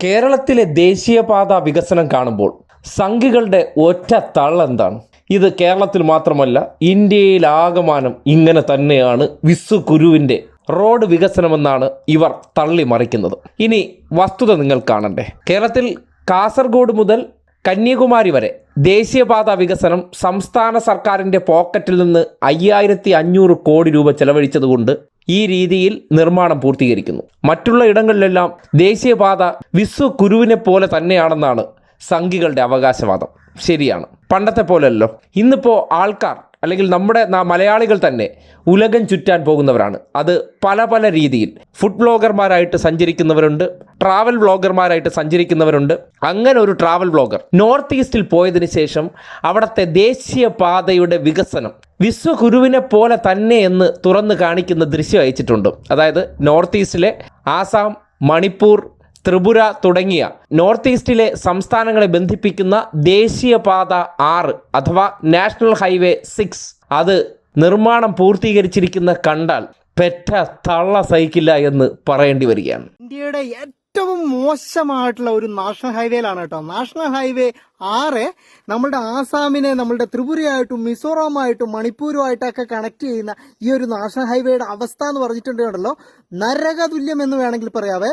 കേരളത്തിലെ ദേശീയപാത വികസനം കാണുമ്പോൾ സംഘികളുടെ ഒറ്റ തള്ളെന്താണ് ഇത് കേരളത്തിൽ മാത്രമല്ല ഇന്ത്യയിലാകമാനം ഇങ്ങനെ തന്നെയാണ് വിസു കുരുവിന്റെ റോഡ് വികസനമെന്നാണ് ഇവർ തള്ളി മറിക്കുന്നത് ഇനി വസ്തുത നിങ്ങൾ കാണണ്ടേ. കേരളത്തിൽ കാസർഗോഡ് മുതൽ കന്യാകുമാരി വരെ ദേശീയപാത വികസനം സംസ്ഥാന സർക്കാരിന്റെ പോക്കറ്റിൽ നിന്ന് അയ്യായിരത്തി അഞ്ഞൂറ് കോടി രൂപ ചെലവഴിച്ചതുകൊണ്ട് ഈ രീതിയിൽ നിർമ്മാണം പൂർത്തീകരിക്കുന്നു. മറ്റുള്ള ഇടങ്ങളിലെല്ലാം ദേശീയപാത വിശ്വ കുരുവിനെ പോലെ തന്നെയാണെന്നാണ് സംഘികളുടെ അവകാശവാദം. ശരിയാണ്. പണ്ടത്തെ പോലെയല്ലോ ഇന്നിപ്പോൾ ആൾക്കാർ അല്ലെങ്കിൽ നമ്മുടെ മലയാളികൾ തന്നെ ഉലകം ചുറ്റാൻ പോകുന്നവരാണ്. അത് പല പല രീതിയിൽ. ഫുഡ് ബ്ലോഗർമാരായിട്ട് സഞ്ചരിക്കുന്നവരുണ്ട് ട്രാവൽ വ്ളോഗർമാരായിട്ട് സഞ്ചരിക്കുന്നവരുണ്ട്. അങ്ങനെ ഒരു ട്രാവൽ വ്ളോഗർ നോർത്ത് ഈസ്റ്റിൽ പോയതിനു ശേഷം അവിടുത്തെ ദേശീയപാതയുടെ വികസനം വിശ്വഗുരുവിനെ പോലെ തന്നെ എന്ന് തുറന്നു കാണിക്കുന്ന ദൃശ്യം അയച്ചിട്ടുണ്ട്. അതായത് നോർത്ത് ഈസ്റ്റിലെ ആസാം മണിപ്പൂർ ത്രിപുര തുടങ്ങിയ നോർത്ത് ഈസ്റ്റിലെ സംസ്ഥാനങ്ങളെ ബന്ധിപ്പിക്കുന്ന ദേശീയപാത ആറ് അഥവാ നാഷണൽ ഹൈവേ സിക്സ്. അത് നിർമ്മാണം പൂർത്തീകരിച്ചിരിക്കുന്ന കണ്ടാൽ പെറ്റ തള്ള സഹിക്കില്ല എന്ന് പറയേണ്ടി വരികയാണ്. ഇന്ത്യയുടെ ഏറ്റവും മോശമായിട്ടുള്ള ഒരു നാഷണൽ ഹൈവേയിലാണ് കേട്ടോ. നാഷണൽ ഹൈവേ ആറ് നമ്മളുടെ ആസാമിനെ നമ്മളുടെ ത്രിപുരയായിട്ടും മിസോറാമായിട്ടും മണിപ്പൂരുമായിട്ടൊക്കെ കണക്ട് ചെയ്യുന്ന ഈ ഒരു നാഷണൽ ഹൈവേയുടെ അവസ്ഥ എന്ന് പറഞ്ഞിട്ടുണ്ടല്ലോ നരകതുല്യം എന്ന് വേണമെങ്കിൽ പറയാവേ.